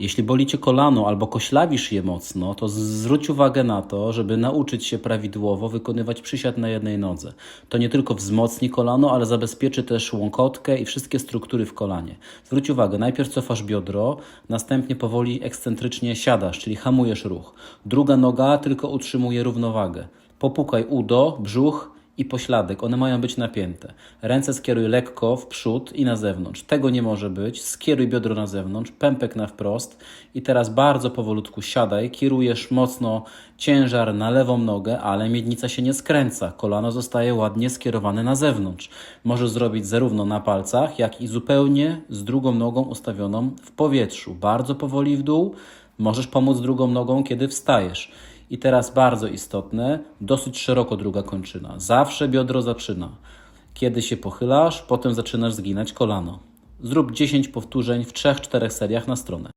Jeśli boli cię kolano albo koślawisz je mocno, to zwróć uwagę na to, żeby nauczyć się prawidłowo wykonywać przysiad na jednej nodze. To nie tylko wzmocni kolano, ale zabezpieczy też łąkotkę i wszystkie struktury w kolanie. Zwróć uwagę, najpierw cofasz biodro, następnie powoli ekscentrycznie siadasz, czyli hamujesz ruch. Druga noga tylko utrzymuje równowagę. Popukaj udo, brzuch, i pośladek. One mają być napięte. Ręce skieruj lekko w przód i na zewnątrz. Tego nie może być. Skieruj biodro na zewnątrz, pępek na wprost i teraz bardzo powolutku siadaj. Kierujesz mocno ciężar na lewą nogę, ale miednica się nie skręca. Kolano zostaje ładnie skierowane na zewnątrz. Możesz zrobić zarówno na palcach, jak i zupełnie z drugą nogą ustawioną w powietrzu. Bardzo powoli w dół. Możesz pomóc drugą nogą, kiedy wstajesz. I teraz bardzo istotne, dosyć szeroko druga kończyna. Zawsze biodro zaczyna. Kiedy się pochylasz, potem zaczynasz zginać kolano. Zrób 10 powtórzeń w 3-4 seriach na stronę.